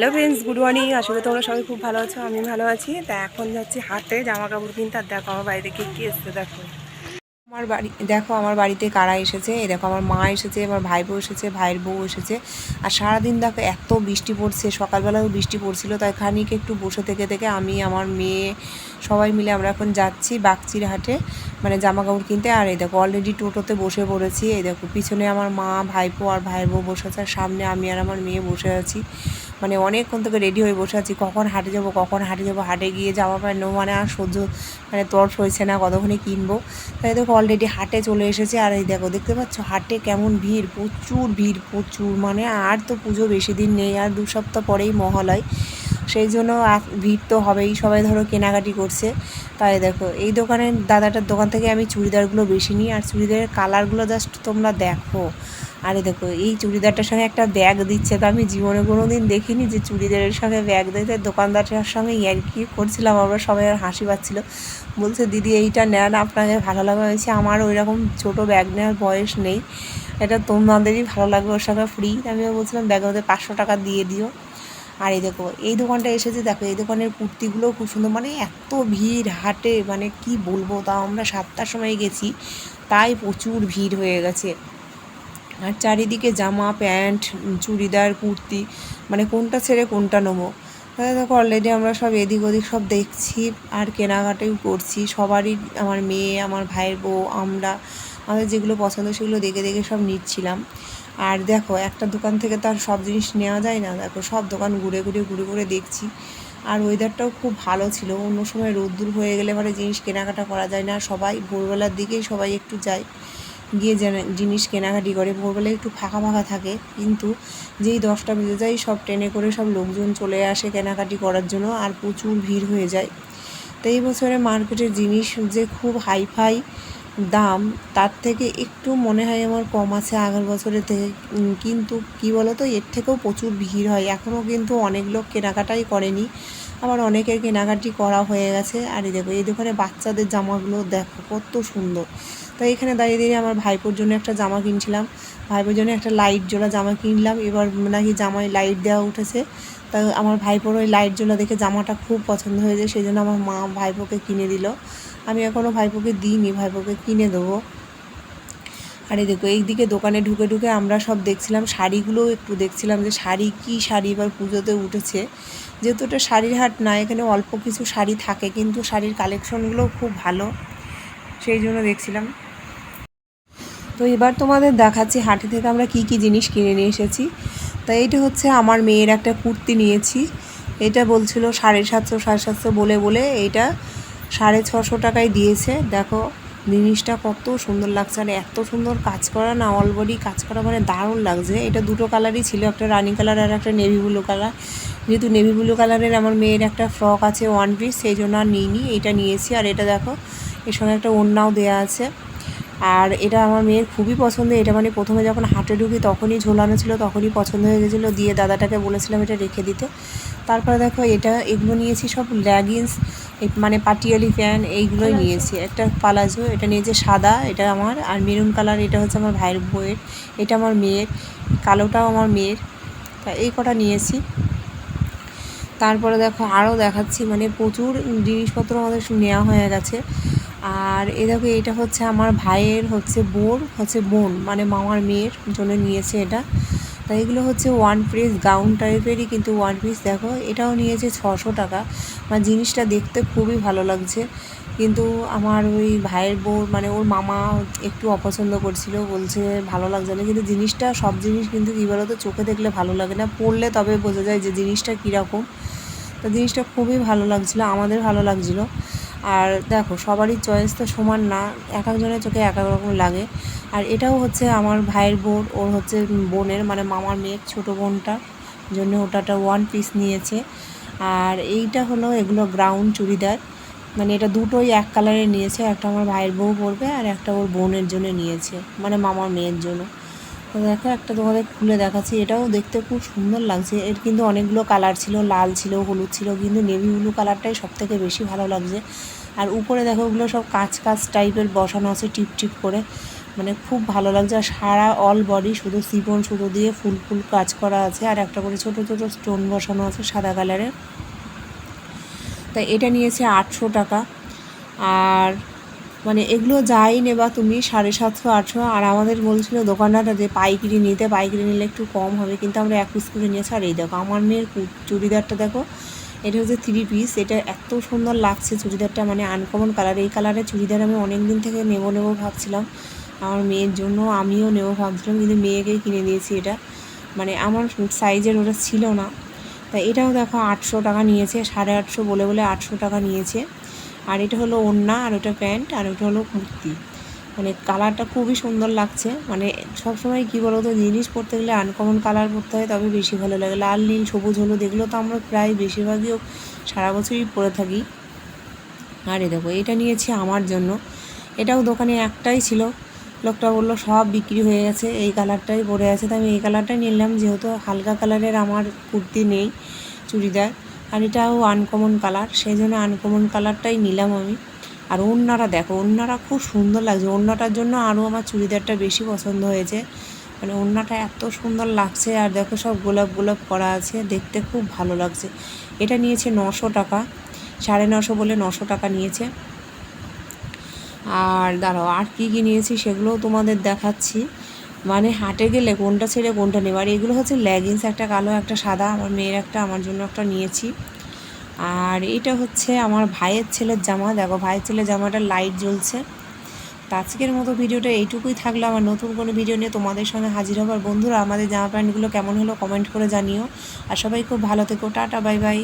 Hello friends good morning আসলে তোমরা সবাই খুব ভালো আছো আমি ভালো আছি। তা এখন যাচ্ছি হাতে জামা কাপড় কিনতে। আর দেখো আমার বাইরে কে কী এসছে, দেখো। আমার বাড়ি, দেখো আমার বাড়িতে কারা এসেছে? এই দেখো আমার মা এসেছে, আমার ভাই বউ এসেছে, ভাইয়ের বউ এসেছে। আর সারাদিন দেখো এত বৃষ্টি পড়ছে, সকালবেলাও বৃষ্টি পড়ছিল, তাই খানিক একটু বসে থেকে থেকে আমি, আমার মেয়ে সবাই মিলে আমরা এখন যাচ্ছি বাগচির হাটে মানে জামা কাপড় কিনতে। আর এই দেখো অলরেডি টোটোতে বসে পড়েছি, এই দেখো পিছনে আমার মা, ভাইপো আর ভাইয়ের বউ বসে আছে, আর সামনে আমি আর আমার মেয়ে বসে আছি। মানে অনেকক্ষণ থেকে রেডি হয়ে বসে আছি, কখন হাটে যাব, কখন হাটে যাব, হাটে গিয়ে জামা প্যান্ট নেব মানে আর সহ্য মানে তর সইছে না, কতক্ষণে কিনবো? তাই দেখো অলরেডি হাটে চলে এসেছে। আর এই দেখো, দেখতে পাচ্ছ? হাটে কেমন ভিড়, প্রচুর ভিড়, প্রচুর। মানে আর তো পুজো বেশি দিন নেই, আর দু সপ্তাহ পরেই মহালয়। সেই জন্য ভিড় তো হবেই, সবাই ধরো কেনাকাটি করছে। তাই দেখো, এই দোকানের দাদাটার দোকান থেকে আমি চুড়িদারগুলো বেশি নিই, আর চুড়িদারের কালারগুলো জাস্ট তোমরা দেখো। আরে দেখো, এই চুড়িদারটার সঙ্গে একটা ব্যাগ দিচ্ছে। তো আমি জীবনে কোনো দিন দেখিনি যে চুড়িদারের সঙ্গে ব্যাগ দিতে। দোকানদারটার সঙ্গে ইয়ার কি করছিলাম, আমরা সবাই আর হাসি পাচ্ছিল। বলছে, দিদি, এইটা নেন, আপনাকে ভালো লাগবে। হয়েছে আমার ওই রকম ছোটো ব্যাগ নেওয়ার বয়স নেই। এটা তোমাদেরই ভালো লাগবে, ওর সঙ্গে ফ্রি আমিও বলছিলাম ব্যাগের মধ্যে পাঁচশো টাকা দিয়ে দিও। আর এই দেখো, এই দোকানটা এসেছে, দেখো, এই দোকানের কুর্তিগুলোও খুব সুন্দর মানে এত ভিড় হাটে মানে কি বলব, তাও আমরা সাতটার সময় গেছি, তাই প্রচুর ভিড় হয়ে গেছে। আর চারিদিকে জামা, প্যান্ট, চুড়িদার, কুর্তি মানে কোনটা ছেড়ে কোনটা নেব। দেখো অলরেডি আমরা সব এদিক ওদিক সব দেখছি, আর কেনাকাটাও করছি, সবারই আমার মেয়ে, আমার ভাইয়ের বউ, আমরা, আমাদের যেগুলো পছন্দ সেগুলো দেখে দেখে সব নিচ্ছিলাম। আর দেখো, একটা দোকান থেকে তো আর সব জিনিস নেওয়া যায় না। দেখো, সব দোকান ঘুরে ঘুরে ঘুরে ঘুরে দেখছি। আর ওয়েদারটাও খুব ভালো ছিল। অন্য সময় রোদ্দুর হয়ে গেলে মানে জিনিস কেনাকাটা করা যায় না। সবাই ভোরবেলার দিকেই সবাই একটু যায়। গিয়ে জেনে- জিনিস কেনাকাটি করে। ভোরবেলায় একটু ফাঁকা ফাঁকা থাকে। কিন্তু যেই দশটা বেজে যায়, সব ট্রেনে করে সব লোকজন চলে আসে কেনাকাটি করার জন্য আর প্রচুর ভিড় হয়ে যায়। তো এই বছরে মার্কেটের জিনিস যে খুব হাইফাই দাম, তার থেকে একটু মনে হয় আমার কম আছে আগের বছরের থেকে। কিন্তু কি বলো তো এর থেকেও প্রচুর ভিড় হয়। এখনও কিন্তু অনেক লোক কেনাকাটাই করেনি। আবার অনেকের কেনাকাটি করা হয়ে গেছে। আর এই দেখো, এই দোকানে বাচ্চাদের জামাগুলো দেখো, কত সুন্দর। তাই এখানে দাঁড়িয়ে দাঁড়িয়ে আমার ভাইপোর জন্য একটা জামা কিনছিলাম। ভাইপোর জন্য একটা লাইট জোড়া জামা কিনলাম। এবার নাকি জামায় লাইট দেওয়া উঠেছে। তা আমার ভাইপোর ওই লাইট জোড়া দেখে জামাটা খুব পছন্দ হয়েছে সেই জন্য আমার মা ভাইপোকে কিনে দিল। আমি এখনও ভাইপোকে দিইনি, ভাইপোকে কিনে দেবো। আর দেখো, এইদিকে দোকানে ঢুকে ঢুকে আমরা সব দেখছিলাম শাড়িগুলোও একটু দেখছিলাম যে শাড়ি কী শাড়ি এবার পুজোতে উঠেছে। যেহেতু এটা শাড়ির হাট না, এখানে অল্প কিছু শাড়ি থাকে, কিন্তু শাড়ির কালেকশনগুলোও খুব ভালো, সেই জন্য দেখছিলাম। তো এবার তোমাদের দেখাচ্ছি হাটে থেকে আমরা কি কি জিনিস কিনে নিয়ে এসেছি। তো এইটা হচ্ছে আমার মেয়ের একটা কুর্তি নিয়েছি। এটা বলছিল সাড়ে সাতশো সাড়ে সাতশো বলে বলে এইটা সাড়ে ছশো টাকায় দিয়েছে। দেখো, জিনিসটা কত সুন্দর লাগছে। আর এত সুন্দর কাজ করা না অলবডি কাজ করা মানে দারুণ লাগছে। এটা দুটো কালারই ছিল, একটা রানি কালার আর একটা নেভি ব্লু কালার যেহেতু নেভি ব্লু কালারের আমার মেয়ের একটা ফ্রক আছে ওয়ান পিস সেই জন্য আর নিইনি। এইটা নিয়েছি। আর এটা দেখো, এর সঙ্গে একটা ওড়নাও দেওয়া আছে। আর এটা আমার মেয়ের খুবই পছন্দ এটা মানে প্রথমে যখন হাটে ঢুকি তখনই ঝোলানো ছিল তখনই পছন্দ হয়ে গেছিল। দিয়ে দাদাটাকে বলেছিলাম এটা রেখে দিতে। তারপরে দেখো এটা এগুলো নিয়েছি সব ল্যাগিংস মানে পাটিয়ালি প্যান্ট এইগুলোই নিয়েছি। একটা পালাজো এটা নিয়েছে সাদা এটা আমার আর মেরুন কালার এটা হচ্ছে আমার ভাইয়ের বউয়ের এটা আমার মেয়ের কালোটাও আমার মেয়ের। তা এই কটা নিয়েছি। তারপরে দেখো আরও দেখাচ্ছি মানে প্রচুর জিনিসপত্র আমাদের নেওয়া হয়ে গেছে। আর এ দেখো, এটা হচ্ছে আমার ভাইয়ের হচ্ছে বোর হচ্ছে বোন মানে মামার মেয়ের জন্য নিয়েছে এটা। তাই এগুলো হচ্ছে ওয়ান পিস গাউন টাইপেরই কিন্তু ওয়ান পিস দেখো, এটাও নিয়েছে ছশো টাকা। মানে জিনিসটা দেখতে খুবই ভালো লাগছে। কিন্তু আমার ওই ভাইয়ের বউ মানে ওর মামা একটু অপছন্দ করছিল, বলছে ভালো লাগছে না। কিন্তু জিনিসটা, সব জিনিস কিন্তু কী বলতো, চোখে দেখলে ভালো লাগে না পরলে তবে বোঝা যায় যে জিনিসটা কীরকম। তো জিনিসটা খুবই ভালো লাগছিল, আমাদের ভালো লাগছিল। আর দেখো, সবারই চয়েস তো সমান না, এক একজনের চোখে এক এক রকম লাগে। আর এটাও হচ্ছে আমার ভাইয়ের বোন ওর হচ্ছে বোনের মানে মামার মেয়ের ছোটো বোনটার জন্য ওটাটা ওয়ান পিস নিয়েছে। আর এইটা হলো এগুলো গ্রাউন্ড চুড়িদার। মানে এটা দুটোই এক কালারের নিয়েছে, একটা আমার ভাইয়ের বউ পরবে আর একটা ওর বোনের জন্য নিয়েছে মানে মামার মেয়ের জন্য। তো দেখো, একটা তোমাদের খুলে দেখাচ্ছি, এটাও দেখতে খুব সুন্দর লাগছে। এর কিন্তু অনেকগুলো কালার ছিল, লাল ছিল, হলুদ ছিল, কিন্তু নেভি ব্লু কালারটাই সব থেকে বেশি ভালো লাগছে। আর উপরে দেখো, ওগুলো সব কাঁচ কাঁচ টাইপের বসানো আছে, টিপ টিপ করে। মানে খুব ভালো লাগছে, আর সারা অল বডি শুধু সিপন সুতো দিয়ে ফুল ফুল কাজ করা আছে। আর একটা করে ছোট ছোট স্টোন বসানো আছে সাদা কালারের তা এটা নিয়েছে আটশো টাকা। আর মানে এগুলো যাই নেবা তুমি, সাড়ে সাতশো, আটশো। আর আমাদের বলছিল দোকানদারটা যে পাইকিরি নিতে, পাইকিরি নিলে একটু কম হবে। কিন্তু আমরা এক পিস করে নিয়েছি। আর এই দেখো, আমার মেয়ের চুড়িদারটা দেখো, এটা হচ্ছে থ্রি পিস এটা এত সুন্দর লাগছে চুড়িদারটা মানে আনকমন কালার এই কালারের চুড়িদার আমি অনেক দিন থেকে নেব নেব ভাবছিলাম। আমার মেয়ের জন্য আমিও নেব ভাবছিলাম, কিন্তু মেয়েকেই কিনে দিয়েছি এটা। মানে আমার সাইজের ওটা ছিল না। তা এটাও দেখো আটশো টাকা নিয়েছে, সাড়ে আটশো বলে বলে আটশো টাকা নিয়েছে। আর এটা হলো ওড়না, আর ওটা প্যান্ট, আর ওটা হলো কুর্তি। মানে কালারটা খুবই সুন্দর লাগছে। মানে সবসময় কী বলো তো জিনিস পরতে গেলে আনকমন কালার পরতে হয়, তবে বেশি ভালো লাগে। লাল, নীল, সবুজ, হলুদ, এগুলো তো আমরা প্রায় বেশিরভাগই সারা বছরই পরে থাকি। আর এ দেখো, এটা নিয়েছি আমার জন্য। এটাও দোকানে একটাই ছিল। লোকটা বলল, সব বিক্রি হয়ে গেছে, এই কালারটাই পরে আছে। তো আমি এই কালারটাই নিলাম, যেহেতু হালকা কালারের আমার কুর্তি নেই চুড়িদার, আর এটাও আনকমন কালার সেই জন্য আনকমন কালারটাই নিলাম আমি। আর ওড়নাটা দেখো, ওড়নাটা খুব সুন্দর লাগছে। ওড়নাটার জন্য আরও আমার চুড়িদারটা বেশি পছন্দ হয়েছে। মানে ওড়নাটা এত সুন্দর লাগছে, আর দেখো সব গোলাপ গোলাপ করা আছে, দেখতে খুব ভালো লাগছে। এটা নিয়েছে নশো টাকা, সাড়ে নশো বলে নশো টাকা নিয়েছে। আর দাঁড়াও, আর কী কী নিয়েছি সেগুলোও তোমাদের দেখাচ্ছি। মানে হাটে গেলে কোনটা ছেড়ে কোনটা নেব? আর এগুলো হচ্ছে লেগিংস একটা কালো, একটা সাদা, আমার মেয়ের একটা, আমার জন্য একটা নিয়েছি। আর এটা হচ্ছে আমার ভাইয়ের ছেলের জামা। দেখো, ভাইয়ের ছেলের জামাটা লাইট জ্বলছে। আজকের মতো ভিডিওটা এইটুকুই থাকলে। আমার নতুন কোনো ভিডিও নিয়ে তোমাদের সঙ্গে হাজির হবার বন্ধুরা, আমাদের জামা প্যান্টগুলো কেমন হলো কমেন্ট করে জানিও। আর সবাই খুব ভালো থেকো। Tata, bye bye.